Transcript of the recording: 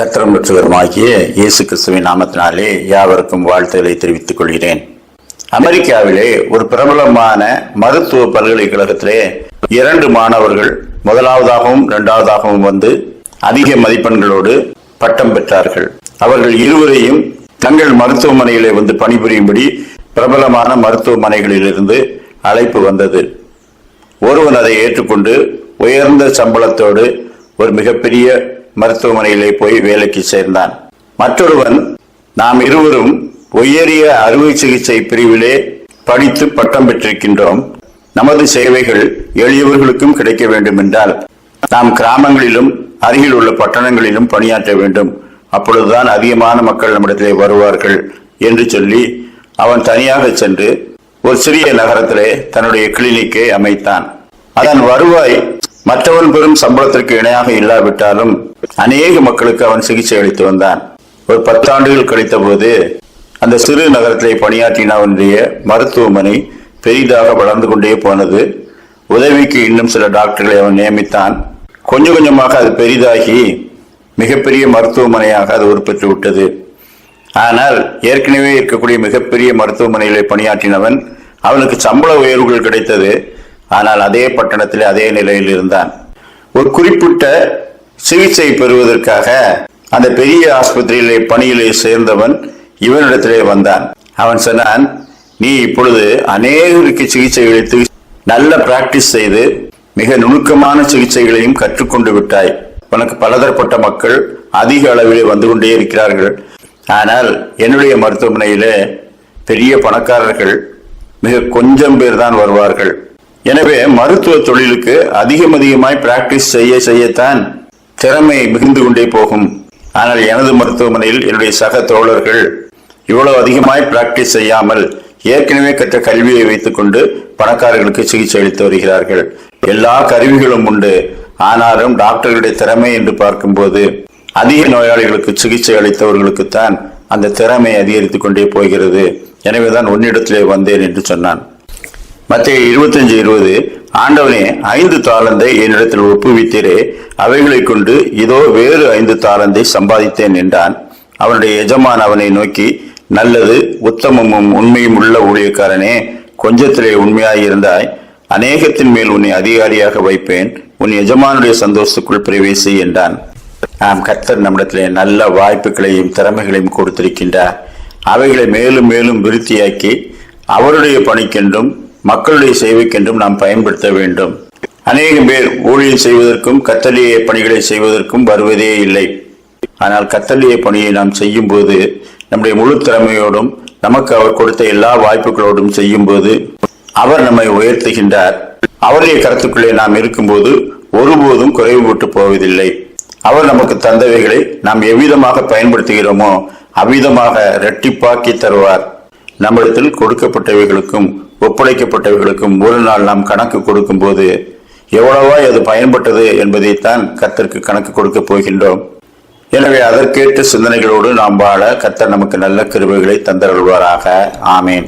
கத்திரம் பெற்றவருமாகிய இயேசு கிறிஸ்துவின் நாமத்தினாலே யாவருக்கும் வாழ்த்துக்களை தெரிவித்துக் கொள்கிறேன். அமெரிக்காவிலே ஒரு பிரபலமான மருத்துவ பல்கலைக்கழகத்திலே இரண்டு மாணவர்கள் முதலாவதாகவும் இரண்டாவதாகவும் வந்து அதிக மதிப்பெண்களோடு பட்டம் பெற்றார்கள். அவர்கள் இருவரையும் தங்கள் மருத்துவமனையிலே வந்து பணிபுரியும்படி பிரபலமான மருத்துவமனைகளிலிருந்து அழைப்பு வந்தது. ஒருவன் அதை ஏற்றுக்கொண்டு உயர்ந்த சம்பளத்தோடு ஒரு மிகப்பெரிய மருத்துவமனையிலே போய் வேலைக்கு சேர்ந்தான். மற்றொருவன் நாம் இருவரும் உயரிய அறுவை சிகிச்சை பிரிவிலே படித்து பட்டம் பெற்றிருக்கின்றோம். நமது சேவைகள் எளியவர்களுக்கும் கிடைக்க வேண்டும் என்றால் நாம் கிராமங்களிலும் அருகில் உள்ள பட்டணங்களிலும் பணியாற்ற வேண்டும். அப்பொழுதுதான் அதிகமான மக்கள் நம்மிடத்திலே வருவார்கள் என்று சொல்லி அவன் தனியாக சென்று ஒரு சிறிய நகரத்திலே தன்னுடைய கிளினிக்கை அமைத்தான். அதன் வருவாய் மற்றவன் பெறும் சம்பளத்திற்கு இணையாக இல்லாவிட்டாலும் அநேக மக்களுக்கு அவன் சிகிச்சை அளித்து வந்தான். ஒரு பத்தாண்டுகள் கழித்த போது அந்த சிறு நகரத்திலே பணியாற்றின அவனுடைய மருத்துவமனை பெரிதாக வளர்ந்து கொண்டே போனது. உதவிக்கு இன்னும் சில டாக்டர்களை அவன் நியமித்தான். கொஞ்சம் கொஞ்சமாக அது பெரிதாகி மிகப்பெரிய மருத்துவமனையாக அது உருப்பெற்று விட்டது. ஆனால் ஏற்கனவே இருக்கக்கூடிய மிகப்பெரிய மருத்துவமனைகளை பணியாற்றினவன் அவனுக்கு சம்பள உயர்வுகள் கிடைத்தது. ஆனால் அதே பட்டணத்தில் அதே நிலையில் இருந்தான். ஒரு குறிப்பிட்ட சிகிச்சை பெறுவதற்காக அந்த பெரிய ஆஸ்பத்திரியிலே பணியிலே சேர்ந்தவன் இவனிடத்திலே வந்தான். அவன் சொன்னான் நீ இப்பொழுது அநேகருக்கு சிகிச்சை அளித்து நல்ல பிராக்டிஸ் செய்து மிக நுணுக்கமான சிகிச்சைகளையும் கற்றுக்கொண்டு விட்டாய். உனக்கு பலதரப்பட்ட மக்கள் அதிக அளவிலே வந்து கொண்டே இருக்கிறார்கள். ஆனால் என்னுடைய மருத்துவமனையிலே பெரிய பணக்காரர்கள் மிக கொஞ்சம் பேர் தான் வருவார்கள். எனவே மருத்துவ தொழிலுக்கு அதிகம் அதிகமாய் பிராக்டிஸ் செய்ய செய்யத்தான் திறமை மிகுந்து கொண்டே போகும். ஆனால் எனது மருத்துவமனையில் என்னுடைய சக தோழர்கள் இவ்வளவு அதிகமாய் பிராக்டிஸ் செய்யாமல் ஏற்கனவே கற்ற கல்வியை வைத்துக்கொண்டு பணக்காரர்களுக்கு சிகிச்சை அளித்து வருகிறார்கள். எல்லா கருவிகளும் உண்டு. ஆனாலும் டாக்டர்களுடைய திறமை என்று பார்க்கும்போது அதிக நோயாளிகளுக்கு சிகிச்சை அளித்தவர்களுக்குத்தான் அந்த திறமை அதிகரித்துக் கொண்டே போகிறது. எனவேதான் உன்னிடத்திலே வந்தேன் என்று சொன்னான். மத்திய இருபத்தஞ்சு இருபது ஆண்டவனே ஐந்து தாளந்தை என்னிடத்தில் ஒப்புவித்தீரே. அவைகளைக் கொண்டு இதோ வேறு ஐந்து தாளந்தை சம்பாதித்தேன் என்றான். அவனுடைய எஜமான் அவனை நோக்கி நல்லது உத்தமமும் உண்மையும் உள்ள ஊழியக்காரனே கொஞ்சத்திலே உண்மையாயிருந்தாய் அநேகத்தின் மேல் உன்னை அதிகாரியாக வைப்பேன். உன் எஜமானுடைய சந்தோஷத்துக்குள் பிரவேசி என்றான். நாம் கர்த்தர் நம்மிடத்திலே நல்ல வாய்ப்புகளையும் திறமைகளையும் கொடுத்திருக்கின்றார். அவைகளை மேலும் மேலும் விருத்தியாக்கி அவருடைய பணிக்கென்றும் மக்களுடைய சேவைக்கென்றும் நாம் பயன்படுத்த வேண்டும். அநேக பேர் ஊழியம் செய்வதற்கும் கத்தலிய பணிகளை செய்வதற்கும் வருவதே இல்லை. ஆனால் கத்தலிய பணியை நாம் செய்யும் போது நம்முடைய முழு திறமையோடும் நமக்கு அவர் கொடுத்த எல்லா வாய்ப்புகளோடும் செய்யும் போது அவர் நம்மை உயர்த்துகின்றார். அவருடைய கருத்துக்குள்ளே நாம் இருக்கும்போது ஒருபோதும் குறைவு விட்டு போவதில்லை. அவர் நமக்கு தந்தவைகளை நாம் எவ்விதமாக பயன்படுத்துகிறோமோ அவ்விதமாக இரட்டிப்பாக்கி தருவார். நம்மிடத்தில் கொடுக்கப்பட்டவைகளுக்கும் ஒப்படைக்கப்பட்டவர்களுக்கும் ஒரு நாள் நாம் கணக்கு கொடுக்கும் போது அது பயன்பட்டது என்பதைத்தான் கத்தருக்கு கணக்கு கொடுக்கப் போகின்றோம். எனவே அதற்கேற்ற சிந்தனைகளோடு நாம் வாழ கத்தர் நமக்கு நல்ல கிருபைகளை தந்தருள்வாராக. ஆமேன்.